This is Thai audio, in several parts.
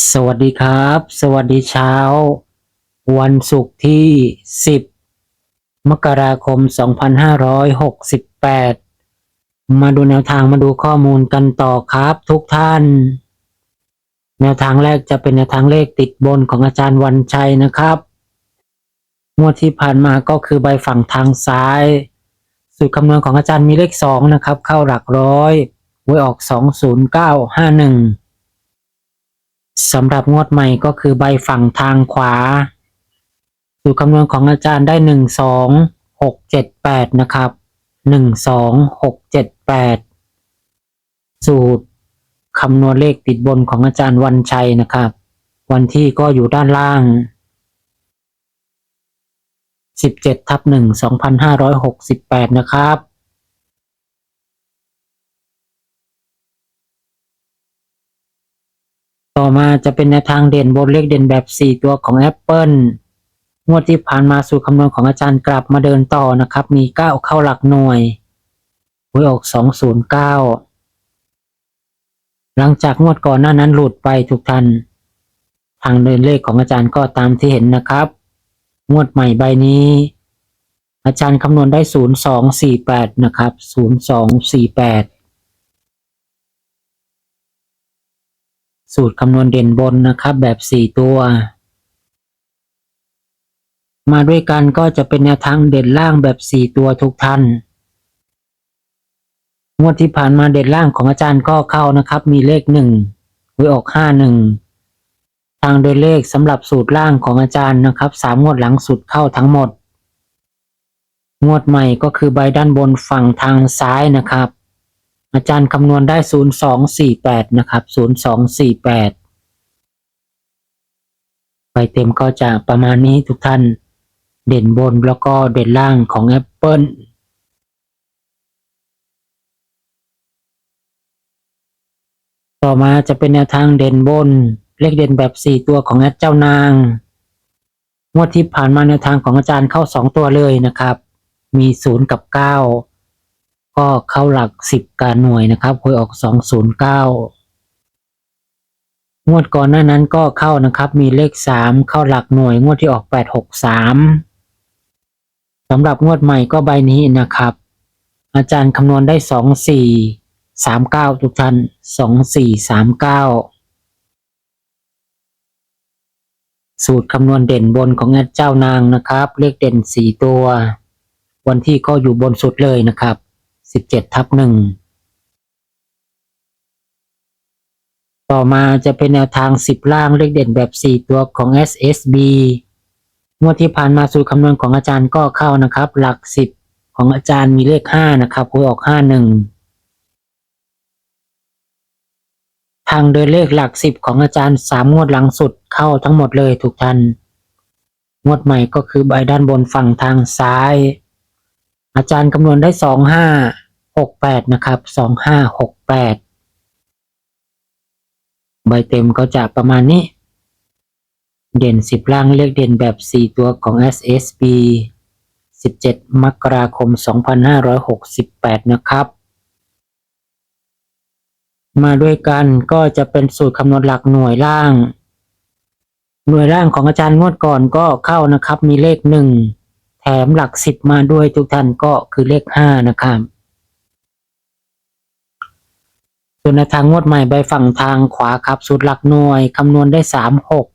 สวัสดีครับ สวัสดีเช้า วันศุกร์ที่ 10 มกราคม 2568 มาดูแนวทางมาดูข้อมูลกันต่อครับทุกท่าน แนวทางแรกจะเป็นแนวทางเลขติดบนของอาจารย์วันชัยนะครับ งวดที่ผ่านมาก็คือใบฝั่งทางซ้าย สูตรคำนวณของอาจารย์มีเลข 2 นะครับ เข้าหลักร้อยไว้ออก 20951 สำหรับงวดใหม่ก็คือใบฝั่งทางขวาสูตรคำนวณของอาจารย์ได้หนึ่งสองหกเจ็ดแปดนะครับหนึ่งสองหกเจ็ดแปดสูตรคำนวณเลขติดบนของอาจารย์วันชัยนะครับ วันที่ก็อยู่ด้านล่างสิบเจ็ดทับหนึ่งสองพันห้าร้อยหกสิบแปดนะครับ ต่อมาจะเป็นแนวทางเด่นบนเลขเด่นแบบ 4 ตัวของ Apple งวดที่ผ่านมาสู่คำนวณของอาจารย์กลับมาเดินต่อนะครับ มี 9 เข้าหลักหน่วยหวยออก 209 หลังจากงวดก่อนหน้านั้นหลุดไปทุกท่านทางเดินเลขของอาจารย์ก็ตามที่เห็นนะครับ งวดใหม่ใบนี้ อาจารย์คำนวณได้ 0248 นะครับ 0248 สูตรคำนวณเด่นบนนะครับแบบ 4 ตัว มาด้วยกันก็จะเป็นแนวทางเด่นล่างแบบ 4 ตัวทุกท่าน งวดที่ผ่านมาเด่นล่างของอาจารย์ก็เข้านะครับ มีเลขหนึ่งไว้ออกห้าหนึ่งทางโดยเลขสำหรับสูตรล่างของอาจารย์นะครับสามงวดหลังสุดเข้าทั้งหมด งวดใหม่ก็คือใบด้านบนฝั่งทางซ้ายนะครับ อาจารย์คำนวณได้ 0248 นะครับ 0248ใบเต็มก็จะประมาณนี้ทุกท่าน เด่นบนแล้วก็เด่นล่างของ Apple ต่อมาจะเป็นแนวทางเด่นบน เลขเด่นแบบ 4 ตัวของแอดเจ้านาง งวดที่ผ่านมาแนวทางของอาจารย์เข้า 2 ตัวเลยนะครับ มี 0 กับ 9 ก็เข้าหลักสิบการหน่วยนะครับหวยออกสองศูนย์เก้างวดก่อนหน้านั้นก็เข้านะครับ มีเลขสามเข้าหลักหน่วย งวดที่ออกแปดหกสามสำหรับงวดใหม่ก็ใบนี้นะครับ อาจารย์คำนวณได้สองสี่สามเก้าทุกท่านสองสี่สามเก้าสูตรคำนวณเด่นบนของแอดเจ้านางนะครับ เลขเด่นสี่ตัว วันที่ก็อยู่บนสุดเลยนะครับ สิบเจ็ดทับหนึ่งต่อมาจะเป็นแนวทางสิบล่างเลขเด่นแบบสี่ตัวของ SSB งวดที่ผ่านมาสูตรคำนวณของอาจารย์ก็เข้านะครับ หลักสิบของอาจารย์มีเลขห้านะครับหวยออกห้าหนึ่งทางโดยเลขหลักสิบของอาจารย์สามงวดหลังสุดเข้าทั้งหมดเลยทุกท่านงวดใหม่ก็คือใบด้านบนฝั่งทางซ้าย อาจารย์คำนวณได้สองห้า หกแปดนะครับสองห้าหกแปดใบเต็มก็จะประมาณนี้ เด่นสิบล่างเลขเด่นแบบสี่ตัวของ SSB สิบเจ็ดมกราคมสองพันห้าร้อยหกสิบแปดนะครับ มาด้วยกันก็จะเป็นสูตรคำนวณหลักหน่วยล่าง หน่วยล่างของอาจารย์งวดก่อนก็เข้านะครับ มีเลขหนึ่งแถมหลักสิบมาด้วยทุกท่านก็คือเลขห้านะครับ ส่วนในทางงวดใหม่ใบฝั่งทางขวาครับสูตรหลักหน่วยคำนวณได้สามหก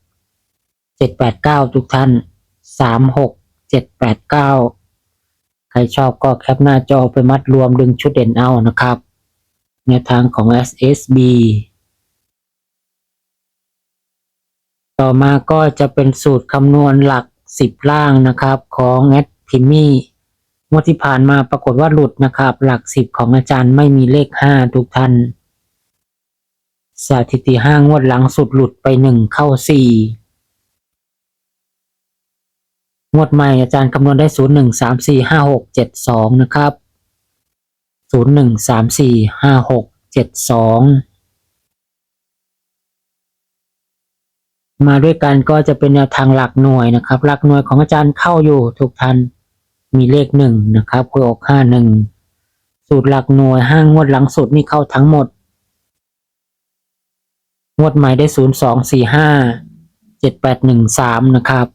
เจ็ดแปดเก้าทุกท่านสามหกเจ็ดแปดเก้าใครชอบก็แคปหน้าจอไปมัดรวมดึงชุดเด่นเอานะครับในทางของ SSB ต่อมาก็จะเป็นสูตรคำนวณหลักสิบล่างนะครับของแอดพิมี่งวดที่ผ่านมาปรากฏว่าหลุดนะครับ หลักสิบของอาจารย์ไม่มีเลขห้าทุกท่าน สถิติห้างวดหลังสุดหลุดไปหนึ่งเข้าสี่งวดใหม่อาจารย์คำนวณได้ศูนย์หนึ่งสามสี่ห้าหกเจ็ดสองนะครับศูนย์หนึ่งสามสี่ห้าหกเจ็ดสองมาด้วยกันก็จะเป็นแนวทางหลักหน่วยนะครับ หลักหน่วยของอาจารย์เข้าอยู่ทุกทันมีเลขหนึ่งนะครับคืออกห้าหนึ่งสูตรหลักหน่วยห้างวดหลังสุดนี่เข้าทั้งหมด งวดใหม่ได้02457813นะครับ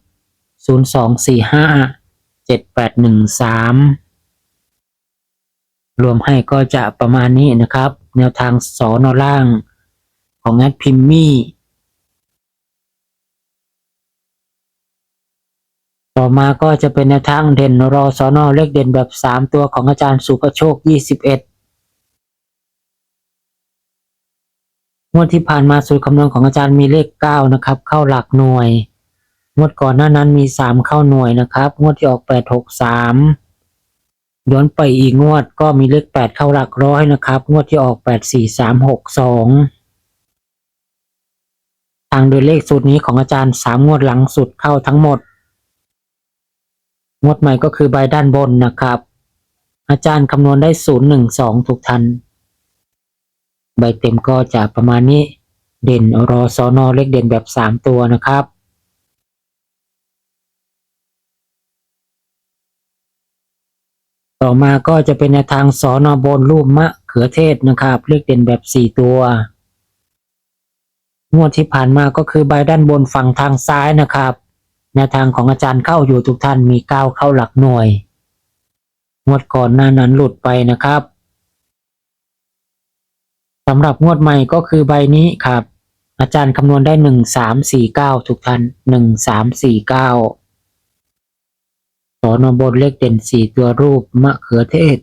02457813รวมให้ก็จะประมาณนี้นะครับ แนวทางสอนอล่างของแอดพิมมี่ ต่อมาก็จะเป็นแนวทางเด่นรอสอนอเลขเด่นแบบ 3 ตัวของอาจารย์สุประโชค 21 งวดที่ผ่านมาสูตรคำนวณของอาจารย์มีเลขเก้านะครับ เข้าหลักหน่วย งวดก่อนหน้านั้นมีสามเข้าหน่วยนะครับ งวดที่ออกแปดหกสามย้อนไปอีกงวดก็มีเลขแปดเข้าหลักร้อยนะครับ งวดที่ออกแปดสี่สามหกสองทางโดยเลขสูตรนี้ของอาจารย์สามงวดหลังสุดเข้าทั้งหมด งวดใหม่ก็คือใบด้านบนนะครับ อาจารย์คำนวณได้ศูนย์หนึ่งสองทุกทัน ใบเต็มก็จะประมาณนี้ เด่นรอสอนอเลขเด่นแบบสามตัวนะครับต่อมาก็จะเป็นแนวทางสอนอบนรูปมะเขือเทศนะครับ เลขเด่นแบบสี่ตัว งวดที่ผ่านมาก็คือใบด้านบนฝั่งทางซ้ายนะครับ แนวทางของอาจารย์เข้าอยู่ทุกท่านมีก้าเข้าหลักหน่วย งวดก่อนหน้านั้นหลุดไปนะครับ สำหรับงวดใหม่ก็คือใบนี้ครับ อาจารย์คำนวณได้หนึ่งสามสี่เก้าทุกท่านหนึ่งสามสี่เก้าสอนบนเลขเด่นสี่ตัวรูปมะเขือเทศ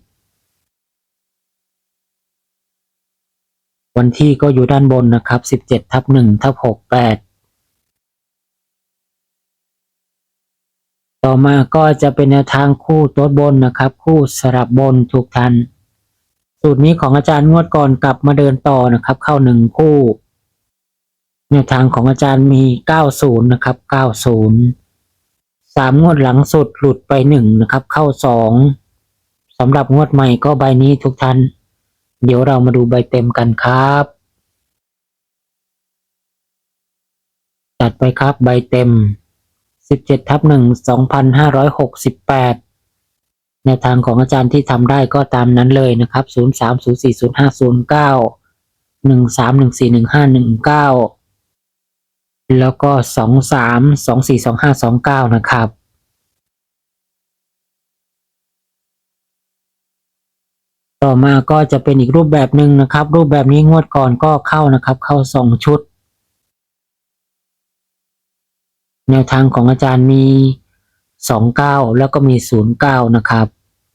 วันที่ก็อยู่ด้านบนนะครับสิบเจ็ดทับหนึ่งทับหกแปดต่อมาก็จะเป็นแนวทางคู่โต๊ดบนนะครับ คู่สลับบนทุกท่าน สูตรนี้ของอาจารย์งวดก่อนกลับมาเดินต่อนะครับ เข้าหนึ่งคู่แนวทางของอาจารย์มี 90 นะครับ 90 สามงวดหลังสุดหลุดไปหนึ่งนะครับ เข้าสองสำหรับงวดใหม่ก็ใบนี้ทุกท่าน เดี๋ยวเรามาดูใบเต็มกันครับ จัดไปครับใบเต็ม 17ทับ1 2568 แนวทางของอาจารย์ที่ทำได้ก็ตามนั้นเลยนะครับ 0 3 0 4 0 5 0 9 1 3 1 4 1 5 1 9 แล้วก็ 2 3 2 4 2 5 2 9 นะครับ ต่อมาก็จะเป็นอีกรูปแบบหนึ่งนะครับ รูปแบบนี้งวดก่อนก็เข้านะครับ เข้า 2 ชุด แนวทางของอาจารย์มี 29 แล้วก็มี 09 นะครับ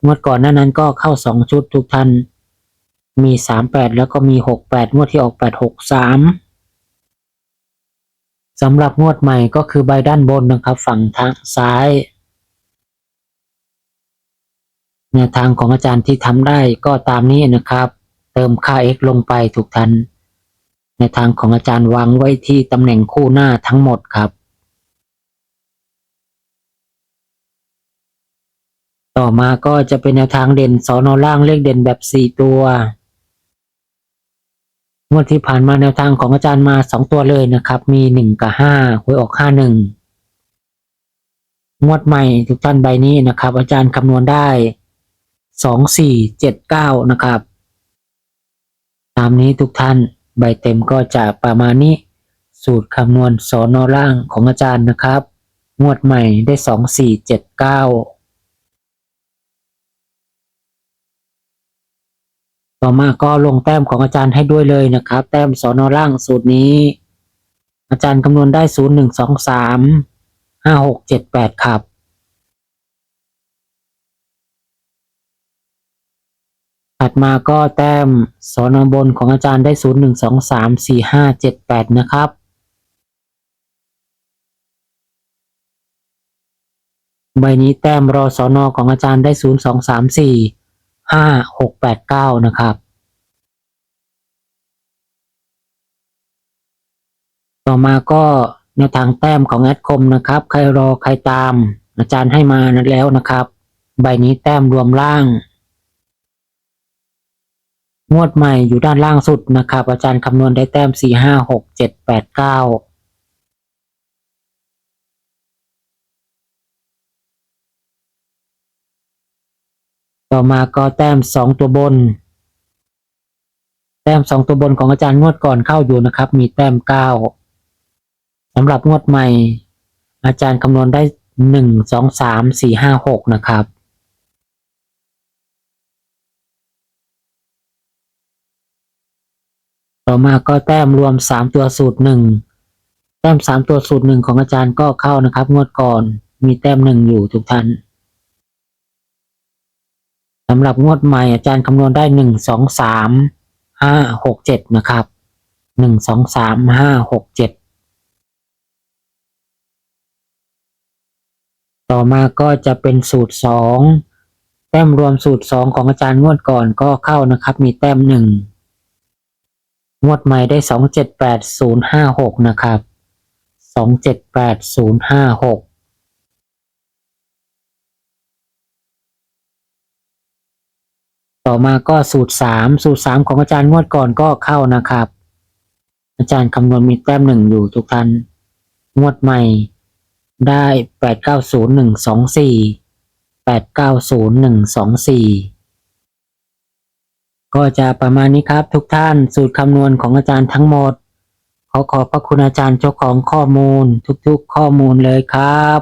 งวดก่อนหน้านั้นก็เข้า 2 ชุดทุกท่านมี 38 แล้วก็มี 68งวดที่ออก 863สำหรับงวดใหม่ก็คือใบด้านบนนะครับ ฝั่งทางซ้ายแนวทางของอาจารย์ที่ทำได้ก็ตามนี้นะครับ เติมค่า x ลงไปทุกท่านแนทางของอาจารย์วางไว้ที่ตำแหน่งคู่หน้าทั้งหมดครับ ต่อมาก็จะเป็นแนวทางเด่นสอนอล่างเลขเด่นแบบ 4 ตัวงวดที่ผ่านมาแนวทางของอาจารย์มา 2 ตัวเลยนะครับ มี 1 กับ 5หวยออก 51 งวดใหม่ทุกท่านใบนี้นะครับ อาจารย์คำนวณได้ 2479 นะครับ ตามนี้ทุกท่านใบเต็มก็จะประมาณนี้ สูตรคำนวณสอนอล่างของอาจารย์นะครับ งวดใหม่ได้ 2479 ต่อมาก็ลงแต้มของอาจารย์ให้ด้วยเลยนะครับ แต้มสอนอล่างสูตรนี้ อาจารย์คำนวณได้ศูนย์หนึ่งสองสามห้าหกเจ็ดแปดครับถัดมาก็แต้มสอนอบนของอาจารย์ได้ศูนย์หนึ่งสองสามสี่ห้าเจ็ดแปดนะครับใบนี้แต้มรอสอนอของอาจารย์ได้ศูนย์สองสามสี่ ห้าหกแปดเก้านะครับ ต่อมาก็แนวทางแต้มของแอดคมนะครับ ใครรอใครตาม อาจารย์ให้มานั้นแล้วนะครับ ใบนี้แต้มรวมล่าง งวดใหม่อยู่ด้านล่างสุดนะครับ อาจารย์คำนวณได้แต้มสี่ห้าหกเจ็ดแปดเก้า ต่อมาก็แต้มสองตัวบน แต้มสองตัวบนของอาจารย์งวดก่อนเข้าอยู่นะครับ มีแต้มเก้าสำหรับงวดใหม่ อาจารย์คำนวณได้หนึ่งสองสามสี่ห้าหกนะครับต่อมาก็แต้มรวมสามตัวสูตรหนึ่งแต้มสามตัวสูตรหนึ่งของอาจารย์ก็เข้านะครับ งวดก่อนมีแต้มหนึ่งอยู่ทุกท่าน สำหรับงวดใหม่อาจารย์คำนวณได้หนึ่งสองสามห้าหกเจ็ดนะครับหนึ่งสองสามห้าหกเจ็ดต่อมาก็จะเป็นสูตรสองแต้มรวมสูตรสองของอาจารย์งวดก่อนก็เข้านะครับ มีแต้มหนึ่งงวดใหม่ได้สองเจ็ดแปดศูนย์ห้าหกนะครับสองเจ็ดแปดศูนย์ห้าหก ต่อมาก็สูตรสามสูตรสามของอาจารย์งวดก่อนก็เข้านะครับ อาจารย์คำนวณมีแต้มหนึ่งอยู่ทุกท่านงวดใหม่ได้แปดเก้าศูนย์หนึ่งสองสี่แปดเก้าศูนย์หนึ่งสองสี่ก็จะประมาณนี้ครับทุกท่านสูตรคำนวณของอาจารย์ทั้งหมด ขอขอบพระคุณอาจารย์เจ้าของข้อมูลทุกๆข้อมูลเลยครับ